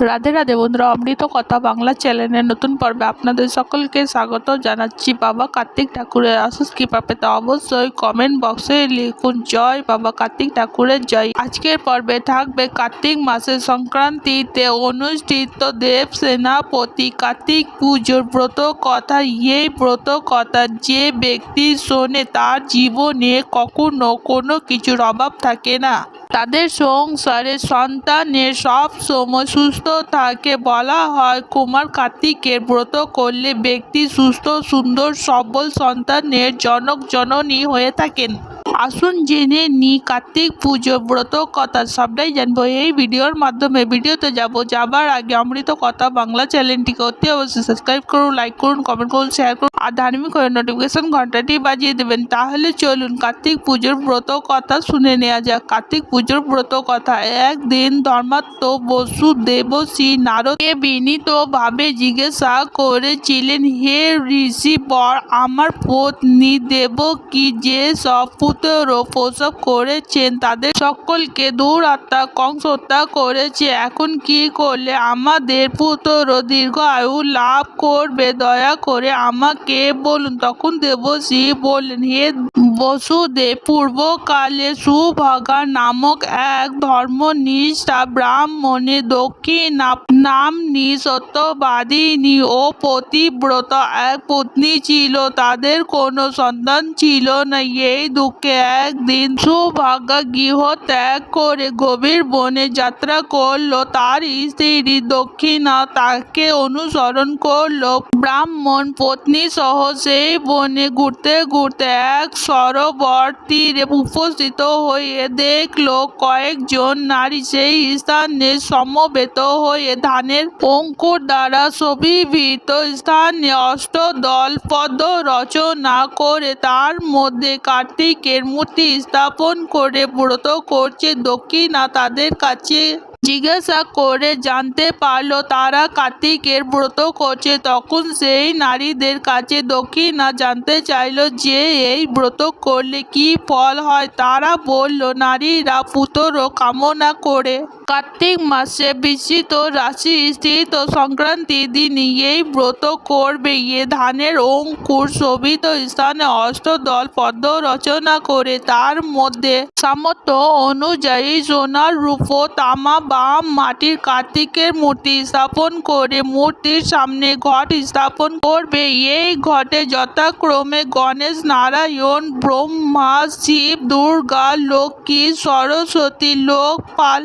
রাধে রাধে বন্ধুরা, অমৃত কথা বাংলা চ্যানেলের নতুন পর্বে আপনাদের সকলকে স্বাগত জানাচ্ছি। বাবা কার্তিক ঠাকুরের আশিস কৃপা পেতে অবশ্যই কমেন্ট বক্সে লিখুন। জয় বাবা কার্তিক ঠাকুরের জয়। আজকের পর্বে থাকবে কার্তিক মাসের সংক্রান্তিতে অনুষ্ঠিত দেব সেনাপতি কার্তিক পুজোর ব্রত কথা। এই ব্রত কথা যে ব্যক্তি শোনে তার জীবনে কখনো কোনো কিছুর অভাব থাকে না। তাদের সংসারে সন্তানের সব সময় সুস্থ থাকে বলা হয়। কুমার কার্তিকের ব্রত করলে ব্যক্তি সুস্থ, সুন্দর, সবল সন্তানের জনক জননী হয়ে থাকেন। আসুন জেনে নি, কার্তিক পুজো, ব্রত, কথা। সবটাই জানব। এই ভিডিওর মাধ্যমে, ভিডিওতে যাব। যাবার আগে অমৃত কথা বাংলা চ্যানেলটিকে অতি অবশ্যই সাবস্ক্রাইব করুন লাইক করুন কমেন্ট করুন শেয়ার করুন, আর ধার্মিক হয়ে নোটিফিকেশন ঘন্টাটি বাজিয়ে দেবেন। তাহলে চলুন, কার্তিক পুজোর ব্রত কথা শুনে নেওয়া যাক। কার্তিক পুজোর ব্রত কথা, একদিন ধর্মাত্ম বসু দেবশ্রী নারদকে বিনীতভাবে জিজ্ঞাসা করেছিলেন, হে ঋষি, বর, আমার পত্নী দেব কি যে সব পুত্র প্রসব করেছেন। তাদের সকলকে দূর আত্মা কংস হত্যা করেছে। এখন কি করলে আমাদের পুত্র দীর্ঘ আয়ু লাভ করবে? দয়া করে আমাকে বলুন। তখন দেবশ্রী বললেন, হে বসুদেব, পূর্বকালে সুভগা নামক এক ধর্মনিষ্ঠা ব্রাহ্মণে দক্ষিণ নামনি সত্যবাদিনী ও পতিব্রত এক পত্নী ছিল। তাদের কোনো সন্তান ছিল না। এই দুঃখে একদিন সুভাগা গৃহ ত্যাগ করে গভীর বনে যাত্রা করল। তার স্ত্রী দক্ষিণা তাকে অনুসরণ করল। ব্রাহ্মণ পত্নী সহ সেই বনে ঘুরতে ঘুরতে এক সরোবর তীরে উপস্থিত হয়ে দেখল কয়েকজন নারী সেই স্থানে সমবেত হয়ে ধানের অঙ্কুর দ্বারা শোভিত স্থানে অষ্টদল পদ রচনা করে তার মধ্যে কার্তিকের মূর্তি স্থাপন করে ব্রত করছে। দক্ষিণা তাদের কাছে জিজ্ঞাসা করে, জানতে পারল তারা কার্তিকের ব্রত করছে, তখন সেই নারীদের কাছে দক্ষিণা জানতে চাইল যে এই ব্রত করলে কি ফল হয়? তারা বলল, নারীরা পুতরও কামনা করে। কার্তিক মাসে বিস্তৃত রাশি স্থিত সংক্রান্তি দিনই এই ব্রত করবে। এ ধানের অঙ্কুর শোভিত স্থানে অষ্টদল পদ্ম রচনা করে। তার মধ্যে সামর্থ্য অনুযায়ী সোনার রূপ তামা বা মাটির কার্তিকের মূর্তি স্থাপন করে মূর্তির সামনে ঘট স্থাপন করবে। এই ঘটে যথাক্রমে গণেশ নারায়ণ, ব্রহ্মা, শিব, দুর্গা, লক্ষ্মী, সরস্বতী, লোকপাল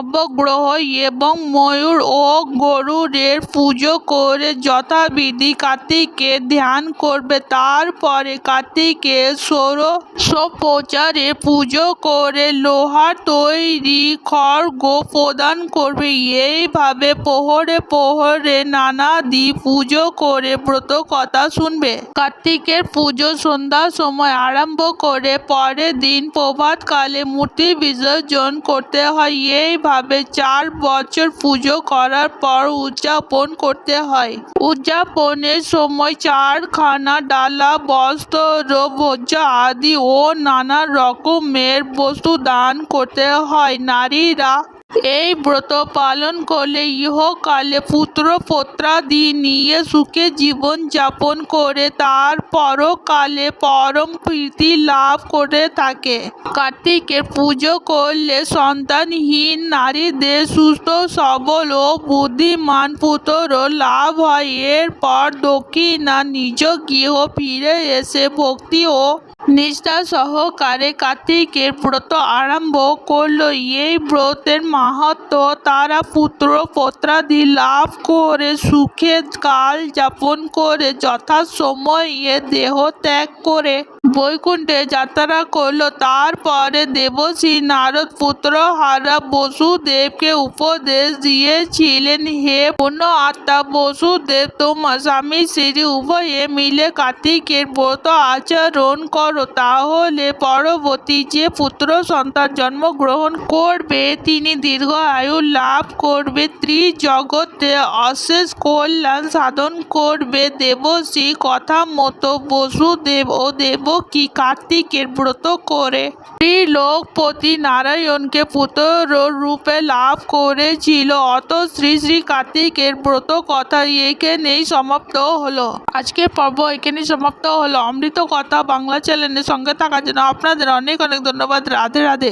নবগ্রহ এবং ময়ূর ও গরুরের পুজো করে যথাবিধি কার্তিককে ধ্যান করবে। তারপরে কার্তিকের ষোড়শোপচারে পুজো করে লোহার তৈরি খড়গ প্রদান করবে। এইভাবে প্রহরে প্রহরে নানাদি পুজো করে ব্রত কথা শুনবে। কার্তিকের পুজো সন্ধ্যার সময় আরম্ভ করে পরের দিন প্রভাতকালে মূর্তি বিসর্জন করতে হয়। এইভাবে চার বছর পুজো করার পর উদযাপন করতে হয়। উদযাপনের সময় চারখানা ডালা, বস্ত্র ভোজ্য আদি ও নানা রকমের বস্তু দান করতে হয়। নারীরা এই ব্রত পালন করলে ইহকালে পুত্র পত্রাদি নিয়ে সুখে জীবন যাপন করে, তার পরকালে পরম প্রীতি লাভ করে থাকে। কার্তিকের পুজো করলে সন্তানহীন নারীদের সুস্থ, সবল ও বুদ্ধিমান পুত্র লাভ হয়। এরপর দক্ষিণা নিজ গৃহ ফিরে এসে ভক্তি ও নিষ্ঠা সহকারে কার্তিকের ব্রত আরম্ভ করল। এই ব্রতের মাহাত্ম তারা পুত্র পত্রাদি লাভ করে, সুখে কাল যাপন করে, যথাসময়ে দেহ ত্যাগ করে বৈকুণ্ঠে যাত্রা করল। তারপরে দেবশ্রী নারদ পুত্র হারা বসুদেবকে উপদেশ দিয়েছিলেন, হে পুণ্য আত্মা বসুদেব তোমার স্বামী শ্রী উভয়ে মিলে কার্তিকের ব্রত আচরণ করো। তাহলে পরবর্তী যে পুত্র সন্তান জন্মগ্রহণ করবে, তিনি দীর্ঘ আয়ু লাভ করবে, ত্রিজগতে অশেষ কল্যাণ সাধন করবে। দেবশ্রী কথা মতো বসুদেব ও দেব কি কার্তিকের ব্রত করে। লোক পতি নারায়ণকে পুত্র রূপে লাভ করেছিল। অত শ্রী শ্রী কার্তিকের ব্রত কথা এখানেই সমাপ্ত হলো। আজকে পর্ব এখানেই সমাপ্ত হলো। অমৃত কথা বাংলা চ্যানেলের সঙ্গে থাকার জন্য আপনাদের অনেক অনেক ধন্যবাদ। রাধে রাধে।